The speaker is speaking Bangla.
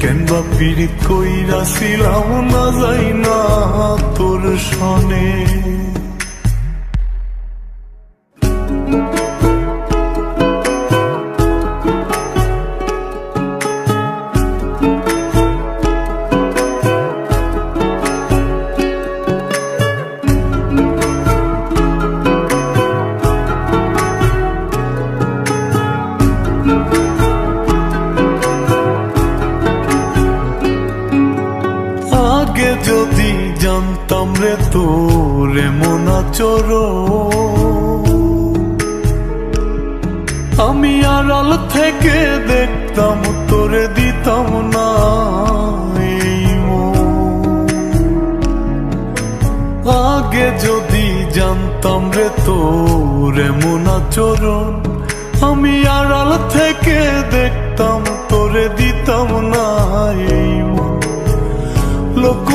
কেন বা পীড়িত কইরা ছিলাম না যাই না তোর সনে। জানতাম রে তোর এমন আচরণ আমি আড়াল থেকে দেখতাম তোরে দিতাম না মন। আগে যদি জানতাম রে তোর এমন আচরণ আমি আড়াল থেকে দেখতাম